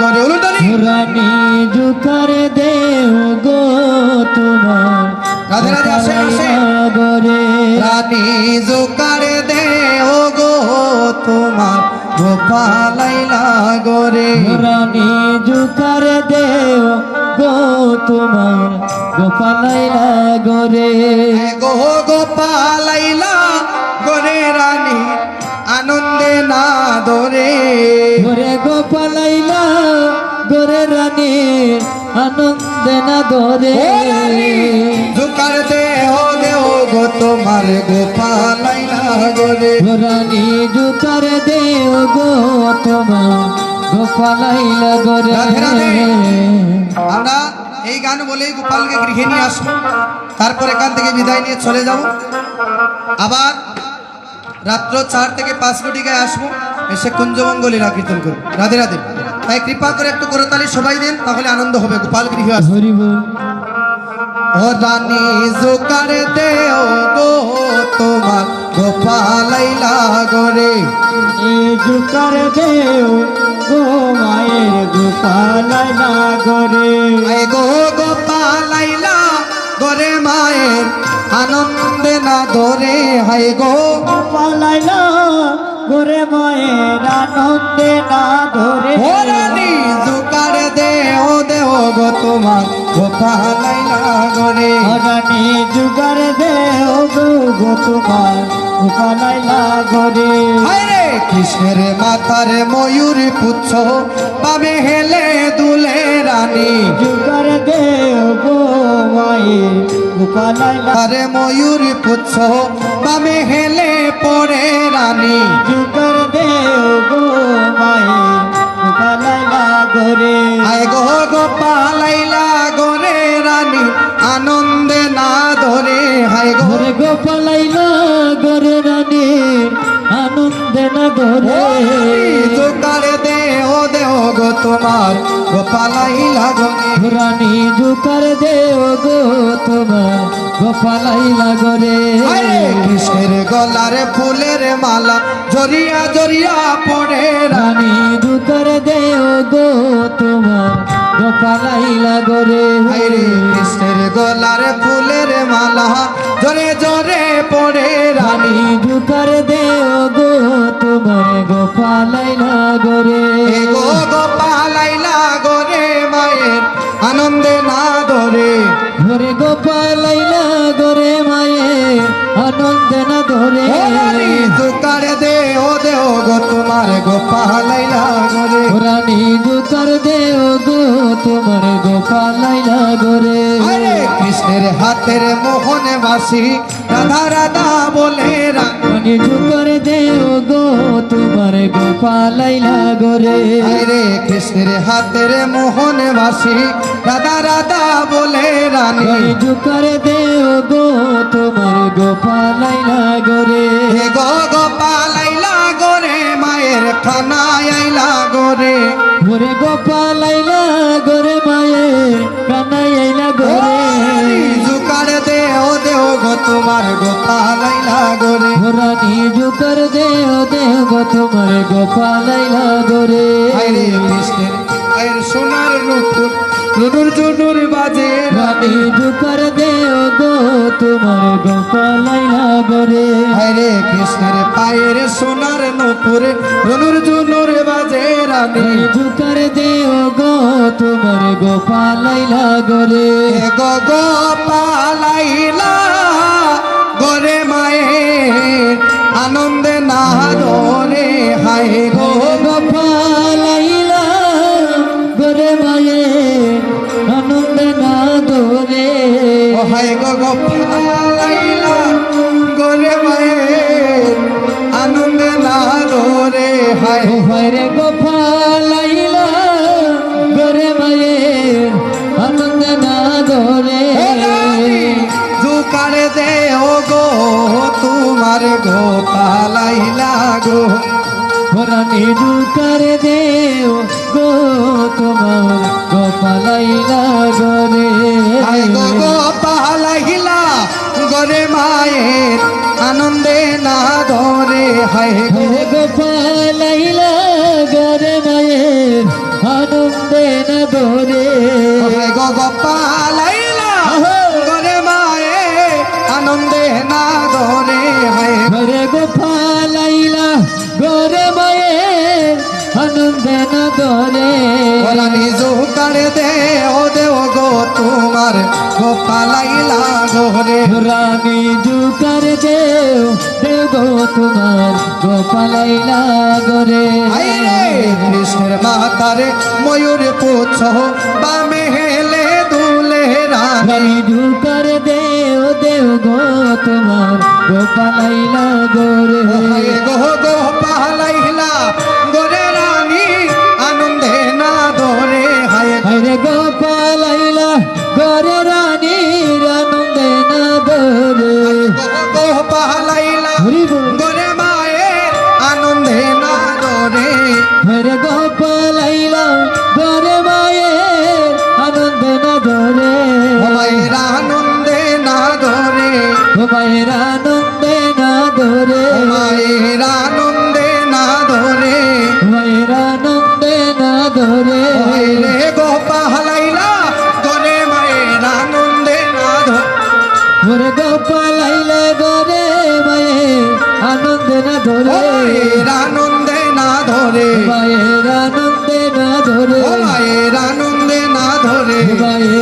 গরে রানী জুকার দেও গো তোমার। রাধে রাধে, আসেন, আসেন। গরে রানী জোকারে দে ও গো তোমার গোপালাইলা গরে রানী জুকার দেও গো তোমার গোপালাইলা গরে গো গোপালাইলা আনন্দ না ধরে। জোকার দে ও দে ও গো তোমার গোপালাইলা গরে রানী জুকার দেও গো তোমার গোপালাইলা গরে রাধে রাধে। আমরা এই গান বলেই গোপালকে গৃহে নিয়ে আসব। তারপর এখান থেকে বিদায় নিয়ে চলে যাব। আবার রাত্র চার থেকে পাঁচ কোটিকায় আসব। এসে কুঞ্জমঙ্গলীরা কীর্তন করব। রাধে রাধে। তাই কৃপা করে একটু করতালি সবাই দেন তাহলে আনন্দ হবে। গোপাল গৃহে ও রানী জোকারে দে গো তোমার গোপালাইলা গরে এ জুকার দেও গো মায়ের গোপালাইলা গরে আয় গো গোপালাইলা গরে মায়ের আনন্দে না ধরে। হায় গো গোপালাইলা গরে মায়ের আনন্দে না ধরে রানী জোকারে দে ও দে ও গো তোমার। গরে রানী জুগার দেও গো তোমার। গোপালাইলা গরে হায় রে কৃষ্ণের মাথার ময়ূর পুচ্ছ পাবে হেলে দুলে রানী। জুগার দেও গো মায়ের। আরে ময়ূর পুচ্ছ বামে হেলে পড়ে রানী। জুগার দেও গো মায়ের। গরে আয় গো তোমার গোপালাইলা গনে রানী জুকার দেও গো তোমার গোপালাইলা গরে আরে কৃষ্ণের গলার ফুলের মালা জরিয়া জরিয়া পড়ে রানী জুকার দেও গো তোমার গোপালাইলা গরে আরে কৃষ্ণের গলার ফুলের মালা জরে জরে পড়ে রানী জুকার দেও গো তোমার গোপালাইলা গরে আনন্দে না ধরে। ঘরে গোপালাইলা গরে মায়ে আনন্দে না ধরে। ও জোকার দে ও দে ও গো তোমার গোপালাইলা গোরে রানী জুকার দেও গো তোমার গোপালাইলা গরে আরে কৃষ্ণের হাতের মোহন বাসি রাধা রাধা বলে রানী রানী জুকার দেও গো তোমার গোপালাইলা গরে রে। কৃষ্ণের হাতের মোহন বাসি রাধা রাধা বলে রানী। জুকার দেও গো তোমার গোপালাইলা গো তোমার গোপালাইলা গোরে। রানী জুকার দেও দেও গো তোমার গোপালাইলা গরে। আরে কৃষ্ণের আয়ের সোনার নুপুর নুনুর জুনুর বাজে রানী জুকার দেও গো তোমার গোপালাইলা গরে। আরে কৃষ্ণের পায়ের সোনার নুপুর নুনুর জুনুর বাজে রানী জুকার দেও গো তোমার গোপালাইলা গরে। হে গো ধরে হায় হরে গোপালাইলা গরে মায়ের আনন্দ না ধরে। জুকারে দে ও গো তোমার গোপালাইলা গো। রানী দুকার দেও গো তোমার গোপালাইলা গরে হায় গো গোপালাইলা কাড়ে দে ও দেও গো তোমার গোপালাইলা ঘরে রানী জুকার দেও দেও গো তোমার গোপালাইলা গরে আইরে কৃষ্ণের মাতারে ময়ূর পুচ্ছ বামে হেলে দুলে রানী। জুকার দেও দেও গো তোমার গোপালাইলা গরে হায় গো গো ধরে হরে মায়ের আনন্দে না ধরে মায়ের আনন্দে না ধরে মায়ের আনন্দে না ধরে মায়ের আনন্দে না ধরে মায়ের আনন্দে না ধরে মায়ের আনন্দে না ধরে হরে গোপালাইলা গরে মায়ের আনন্দে না ধরে আনন্দে ধরে। মায়ের আনন্দে না ধরে। মায়ের আনন্দে না ধরে। মায়ের